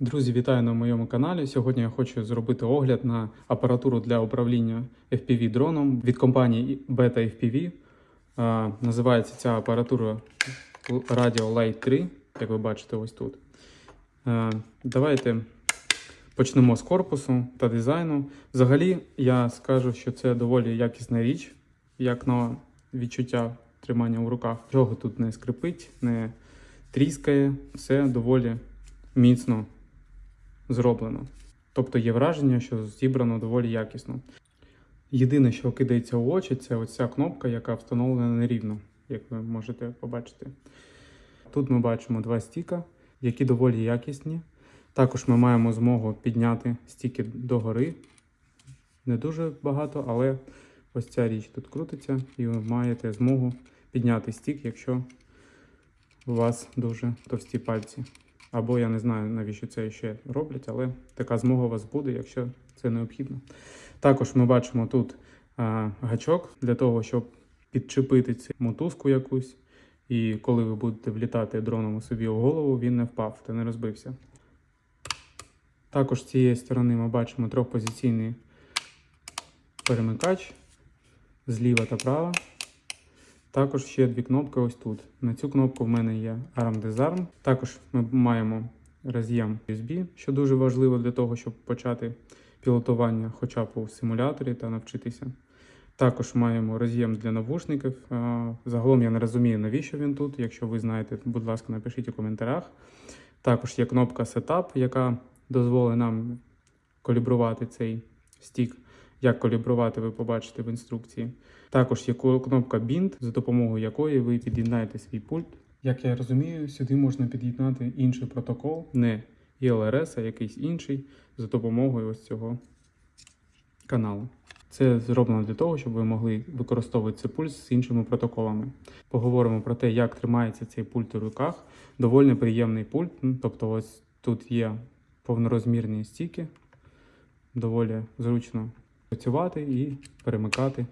Друзі, вітаю на моєму каналі. Сьогодні я хочу зробити огляд на апаратуру для управління FPV дроном від компанії Beta FPV. Називається ця апаратура Radio Light 3, як ви бачите ось тут. Давайте почнемо з корпусу та дизайну. Взагалі, я скажу, що це доволі якісна річ, як на відчуття тримання у руках. Чого тут не скрипить, не тріскає, все доволі міцно зроблено. Тобто є враження, що зібрано доволі якісно. Єдине, що кидається у очі, це оця кнопка, яка встановлена нерівно, як ви можете побачити. Тут ми бачимо два стіка, які доволі якісні. Також ми маємо змогу підняти стіки догори. Не дуже багато, але ось ця річ тут крутиться, і ви маєте змогу підняти стік, якщо у вас дуже товсті пальці. Або я не знаю, навіщо це ще роблять, але така змога у вас буде, якщо це необхідно. Також ми бачимо тут а, гачок для того, щоб підчепити цю мотузку якусь. І коли ви будете влітати дроном у собі у голову, він не впав та не розбився. Також з цієї сторони ми бачимо трьохпозиційний перемикач зліва та права. Також ще дві кнопки ось тут. На цю кнопку в мене є Arm Disarm. Також ми маємо роз'єм USB, що дуже важливо для того, щоб почати пілотування хоча б у симуляторі та навчитися. Також маємо роз'єм для навушників. Загалом я не розумію, навіщо він тут. Якщо ви знаєте, будь ласка, напишіть у коментарях. Також є кнопка Setup, яка дозволить нам калібрувати цей стік. Як калібрувати, ви побачите в інструкції. Також є кнопка Bind, за допомогою якої ви під'єднаєте свій пульт. Як я розумію, сюди можна під'єднати інший протокол, не ELRS, а якийсь інший, за допомогою ось цього каналу. Це зроблено для того, щоб ви могли використовувати цей пульт з іншими протоколами. Поговоримо про те, як тримається цей пульт у руках. Доволі приємний пульт. Тобто, ось тут є повнорозмірні стіки, доволі зручно працювати і перемикати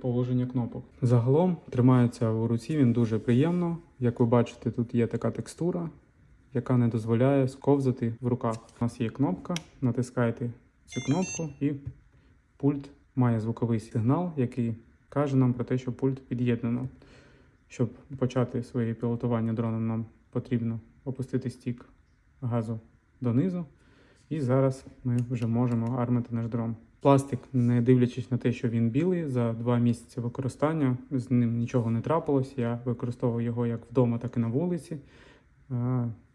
положення кнопок. Загалом тримається у руці він дуже приємно. Як ви бачите, тут є така текстура, яка не дозволяє сковзати в руках. У нас є кнопка, натискаєте цю кнопку і пульт має звуковий сигнал, який каже нам про те, що пульт під'єднано. Щоб почати своє пілотування дроном, нам потрібно опустити стік газу донизу. І зараз ми вже можемо армити наш дрон. Пластик, не дивлячись на те, що він білий, за два місяці використання з ним нічого не трапилось. Я використовував його як вдома, так і на вулиці.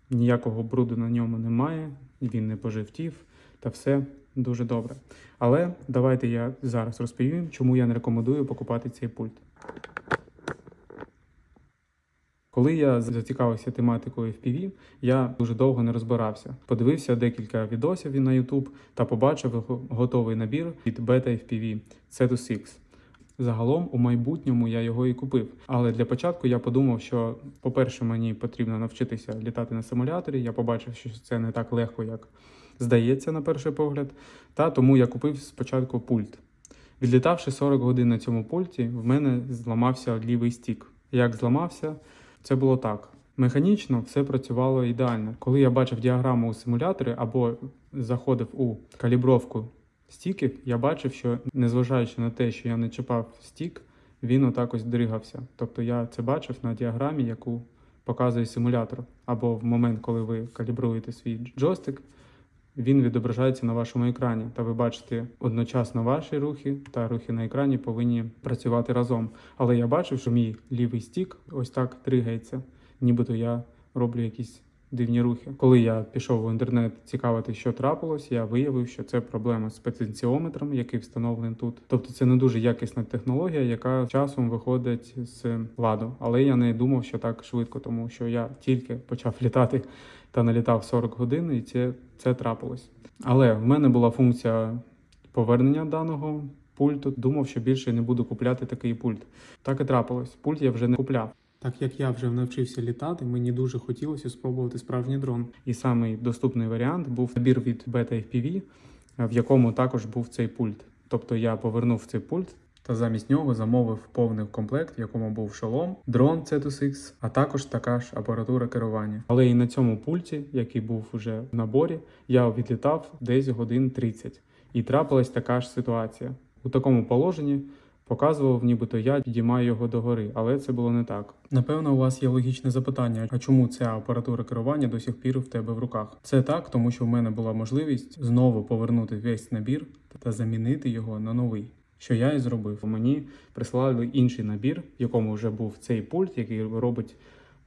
Ніякого бруду на ньому немає, він не поживтів, та все дуже добре. Але давайте я зараз розповім, чому я не рекомендую покупати цей пульт. Коли я зацікавився тематикою FPV, я дуже довго не розбирався. Подивився декілька відосів на YouTube та побачив готовий набір від Beta FPV Cetus X. Загалом у майбутньому я його і купив. Але для початку я подумав, що, по-перше, мені потрібно навчитися літати на симуляторі. Я побачив, що це не так легко, як здається на перший погляд. Та тому я купив спочатку пульт. Відлітавши 40 годин на цьому пульті, в мене зламався лівий стік. Як зламався, це було так. Механічно все працювало ідеально. Коли я бачив діаграму у симуляторі або заходив у калібровку стіків, я бачив, що незважаючи на те, що я не чіпав стік, він отак ось дригався. Тобто я це бачив на діаграмі, яку показує симулятор. Або в момент, коли ви калібруєте свій джойстик, він відображається на вашому екрані, та ви бачите одночасно ваші рухи та рухи на екрані повинні працювати разом. Але я бачив, що мій лівий стік ось так тригається, нібито я роблю якісь дивні рухи. Коли я пішов в інтернет цікавити, що трапилось, я виявив, що це проблема з потенціометром, який встановлений тут. Тобто це не дуже якісна технологія, яка часом виходить з ладу. Але я не думав, що так швидко, тому що я тільки почав літати та налітав 40 годин, і це, це трапилось. Але в мене була функція повернення даного пульту. Думав, що більше не буду купляти такий пульт. Так і трапилось. Пульт я вже не купляв. Так як я вже навчився літати, мені дуже хотілося спробувати справжній дрон. І самий доступний варіант був набір від Beta FPV, в якому також був цей пульт. Тобто я повернув цей пульт та замість нього замовив повний комплект, в якому був шолом, дрон C2X, а також така ж апаратура керування. Але і на цьому пульті, який був вже в наборі, я відлітав десь годин 30. І трапилась така ж ситуація. У такому положенні показував, нібито я підіймаю його догори, але це було не так. Напевно, у вас є логічне запитання, а чому ця апаратура керування до сих пір в тебе в руках? Це так, тому що в мене була можливість знову повернути весь набір та замінити його на новий. Що я і зробив. Мені прислали інший набір, в якому вже був цей пульт, який робить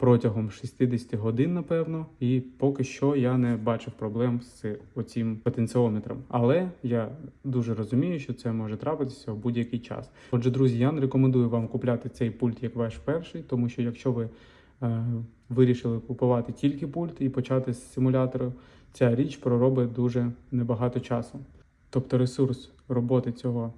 протягом 60 годин, напевно, і поки що я не бачив проблем з оцім потенціометром. Але я дуже розумію, що це може трапитися в будь-який час. Отже, друзі, я не рекомендую вам купляти цей пульт як ваш перший, тому що якщо ви е, вирішили купувати тільки пульт і почати з симулятору, ця річ проробить дуже небагато часу. Тобто ресурс роботи цього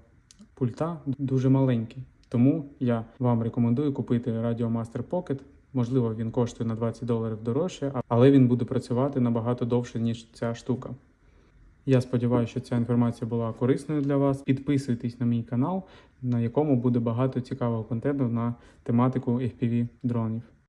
пульта дуже маленький. Тому я вам рекомендую купити Radio Master Pocket. Можливо, він коштує на 20 доларів дорожче, але він буде працювати набагато довше, ніж ця штука. Я сподіваюся, що ця інформація була корисною для вас. Підписуйтесь на мій канал, на якому буде багато цікавого контенту на тематику FPV дронів.